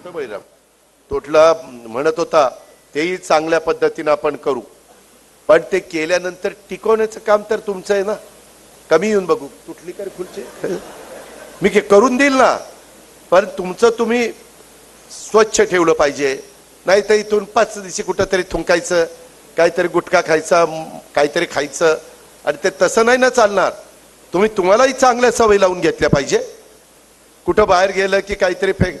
कुठं बळीराम तोटला म्हणत होता तेही चांगल्या पद्धतीनं आपण करू. पण ते केल्यानंतर टिकवण्याचं काम तर तुमचं आहे ना? कमी येऊन बघू. तुटली कर खुर्ची मी करून देईल ना. पण तुमचं तुम्ही स्वच्छ ठेवलं पाहिजे. नाही तर इथून पाच दिवशी कुठंतरी थुंकायचं काहीतरी गुटखा खायचा काहीतरी खायचं. आणि ते तसं नाही ना चालणार. तुम्ही तुम्हालाही चांगल्या सवयी लावून घेतल्या पाहिजे. कुठं बाहेर गेलं की काहीतरी फेक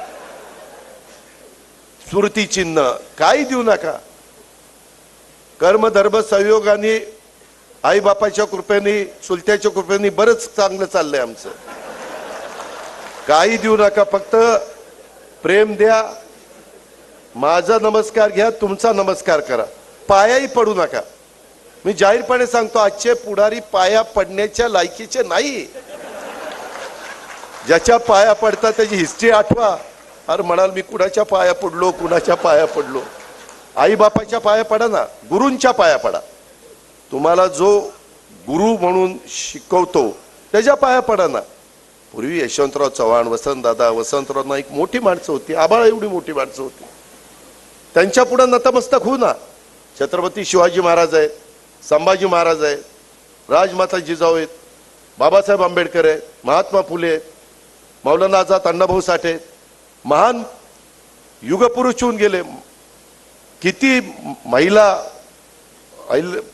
स्मृती चिन्ह. काही देऊ नका. कर्म धर्म संयोगाने आई बापाच्या कृपेने चुलत्याच्या कृपेने बरंच चांगलं चाललंय आमचं. काही देऊ नका. फक्त प्रेम द्या. माझा नमस्कार घ्या. तुमचा नमस्कार करा. पायाही पडू नका. मी जाहीरपणे सांगतो आजचे पुढारी पाया पडण्याच्या लायकीचे नाही. ज्याच्या पाया पडतात त्याची हिस्ट्री आठवा. अरे म्हणाल मी कुणाच्या पाया पडलो कुणाच्या पाया पडलो? आई बापाच्या पाया पडा ना गुरूंच्या पाया पडा. तुम्हाला जो गुरु म्हणून शिकवतो त्याच्या पाया पडा ना. पूर्वी यशवंतराव चव्हाण वसंतदादा वसंतराव नाईक मोठी माणसं होती आबाळ एवढी मोठी माणसं होती. त्यांच्या पुढे नतमस्तक होऊ ना. छत्रपती शिवाजी महाराज आहेत संभाजी महाराज आहेत राजमाता जिजाऊ आहेत बाबासाहेब आंबेडकर आहेत महात्मा फुले आहेत मौलाना आझाद अण्णाभाऊ साठे आहेत. महान युगपुरुष होऊन गेले. किती महिला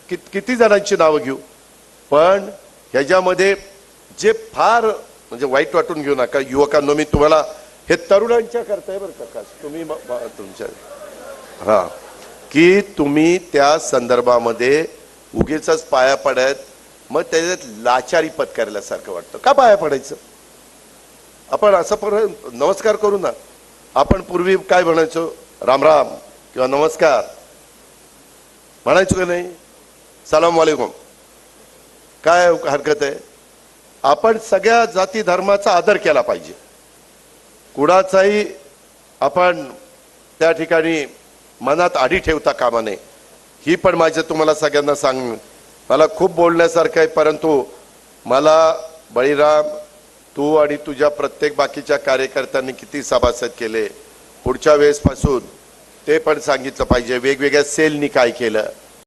कित- किती जणांची नावं घेऊ. पण ह्याच्यामध्ये जे फार म्हणजे वाईट वाटून घेऊ नका युवकांनो मी तुम्हाला हे तरुणांच्या करताय बरं का तुम्ही तुमच्या. हा. की तुम्ही त्या संदर्भामध्ये उगीच पाया पडत मग त्याच्यात लाचारी पत्करल्यासारखं वाटतं. का पाया पडायचं? आपण असं पर नमस्कार करू ना. आपण पूर्वी काय म्हणायचो? राम राम किंवा नमस्कार. म्हणायचो का नाही? सलाम वालेकुम. काय हरकत आहे? आपण सगळ्या जाती धर्माचा आदर केला पाहिजे. कुणाचाही आपण त्या ठिकाणी मनात आडी ठेवता कामा नये. ही पण माझं तुम्हाला सगळ्यांना सांग मला खूप बोलण्यासारखं आहे परंतु मला बळीराम तू आणि तुझ्या प्रत्येक बाकीच्या कार्यकर्त्यांनी किती सभासद केले? पुढच्या वेळेसपासून ते पण सांगितलं पाहिजे. वेगवेगळ्या सेलनी काय केलं?